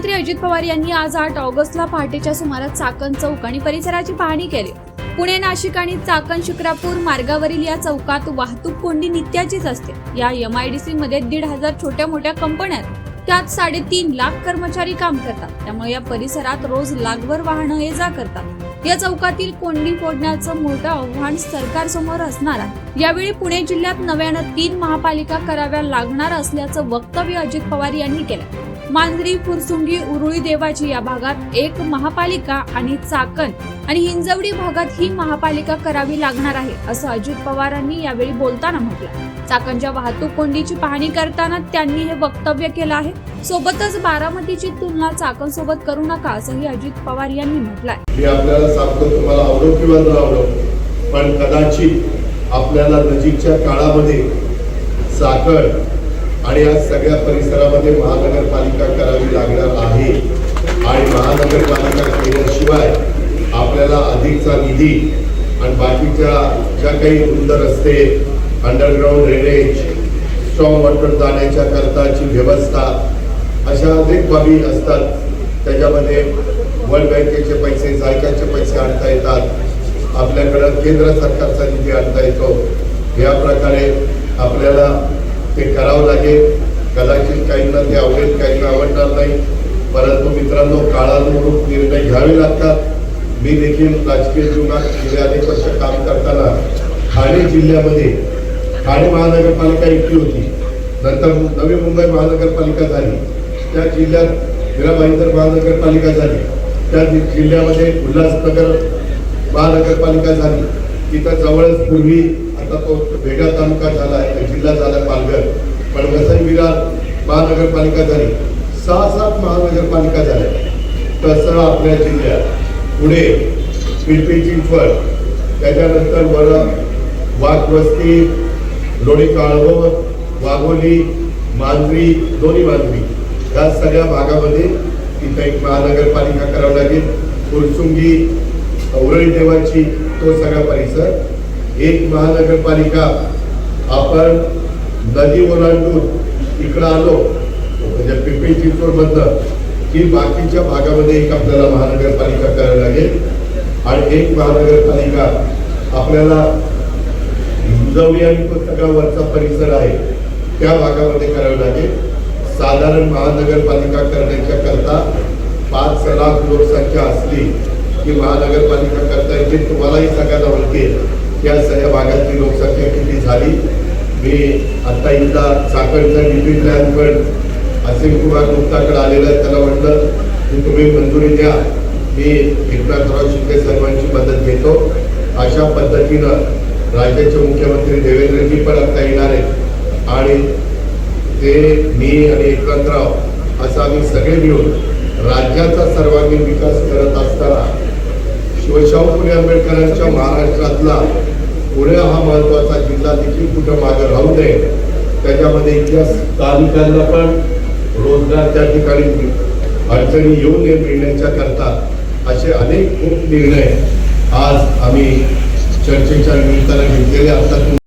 मुख्यमंत्री अजित पवार यांनी आज आठ ऑगस्टला पहाटेच्या सुमारास चाकण चौक आणि परिसराची पाहणी केली. पुणे नाशिक आणि चाकण शिक्रापूर मार्गावरील या चौकात वाहतूक कोंडी नित्याचीच असते. या एम आय डी सी मध्ये दीड हजार छोट्या मोठ्या कंपन्या आहेत. त्यात साडेतीन लाख कर्मचारी काम करतात. त्यामुळे या परिसरात रोज लागभर वाहनं ये जा करतात. या चौकातील कोंडी फोडण्याचं मोठं आव्हान सरकारसमोर असणार आहे. यावेळी पुणे जिल्ह्यात नव्यानं तीन महापालिका कराव्या लागणार असल्याचं वक्तव्य अजित पवार यांनी केलं. मांजरी फुरसुंगी उरुळी देवाची या भागात एक महापालिका आणि चाकण आणि हिंजवडी भागात ही महापालिका करावी लागणार आहे असं अजित पवारांनी यावेळी बोलताना म्हटलं. चाकणच्या वाहतूक कोंडीची पाहणी करताना त्यांनी हे वक्तव्य केलं आहे. सोबतच बारामतीची तुलना चाकण सोबत करू नका असंही अजित पवार यांनी म्हटलंय. मी आपल्याला सांगतो तुम्हाला आवडो किंवा न आवडो पण कदाचित आपल्याला नजीकच्या काळामध्ये चाकण आणि या सगळ्या परिसरामध्ये महानगरपालिका करावी लागणार आहे. आणि महानगरपालिका केल्याशिवाय आपल्याला अधिकचा निधी आणि बाकीच्या ज्या काही रुंद रस्ते अंडरग्राऊंड ड्रेनेज स्ट्रॉंग वॉटर जाण्याच्या करताची व्यवस्था अशा अनेक बाबी असतात. त्याच्यामध्ये वर्ल्ड बँकेचे पैसे जायकाचे पैसे आणता येतात. आपल्याकडं केंद्र सरकारचा निधी आणता येतो. या प्रकारे आपल्याला ते करावं लागेल. कदाचित काहींना ते आवडेल काहींना आवडणार नाही. परंतु मित्रांनो काळानुरूप निर्णय घ्यावे लागतात. मी देखील राजकीय जीवनात गेले अनेक वर्ष काम करताना ठाणे जिल्ह्यामध्ये ठाणे महानगरपालिका एकटी होती. नंतर नवी मुंबई महानगरपालिका झाली. त्या जिल्ह्यात मीरा महानगरपालिका झाली. त्या जिल्ह्यामध्ये उल्हासनगर महानगरपालिका झाली. तिथं जवळच पूर्वी आता तो वेगळा तालुका झाला आहे जिल्हा झाला पालघर. पण वसई विरार महानगरपालिका झाली. सहा सात महानगरपालिका झाल्या. तसं आपल्या जिल्ह्यात. पुणे पिंपरी चिंचवड त्याच्यानंतर वर वाघवस्ती लोणी काळभोर वाघोली मांजरी दोन्ही मांजरी. या सगळ्या भागामध्ये तिथं एक महानगरपालिका करावं लागेल. फुरसुंगी उरळी देवाची तो सगळा परिसर एक महानगरपालिका आपण नदी ओलांडून इकडं आलो म्हणजे पिंपरी चिंचवडमधनं की बाकीच्या भागामध्ये एक आपल्याला महानगरपालिका करावी लागेल. आणि एक महानगरपालिका आपल्याला हिंजवली आणि तो सगळा वरचा परिसर आहे त्या भागामध्ये करावं लागेल. साधारण महानगरपालिका करण्याच्या करता पाच लाख लोकसंख्या असली की महानगरपालिका करता येते तुम्हालाही सगळ्यांना ओळखेल या सगळ्या भागातली लोकसंख्या किती झाली? मी आता इथला साखरचा डिपी प्लॅन पण असीम कुमार गुप्ताकडे आलेला आहे. त्याला म्हटलं की तुम्ही मंजुरी द्या. मी एकनाथराव शिंदे सर्वांची मदत घेतो. अशा पद्धतीनं राज्याचे मुख्यमंत्री देवेंद्रजी पण आता येणार आहेत. आणि ते मी आणि एकनाथराव असं आम्ही सगळे मिळून राज्याचा सर्वांगीण विकास करत असताना शाहू फुले आंबेडकरांच्या महाराष्ट्रातला पुणे हा महत्त्वाचा जिल्हा देखील कुठं मागे राहू नये त्याच्यामध्ये इथल्या स्थानिकांना पण रोजगार त्या ठिकाणी अडचणी येऊ नये मिळण्याच्या करता असे अनेक खूप निर्णय आज आम्ही चर्चेच्या निमित्तानं घेतलेले असतात.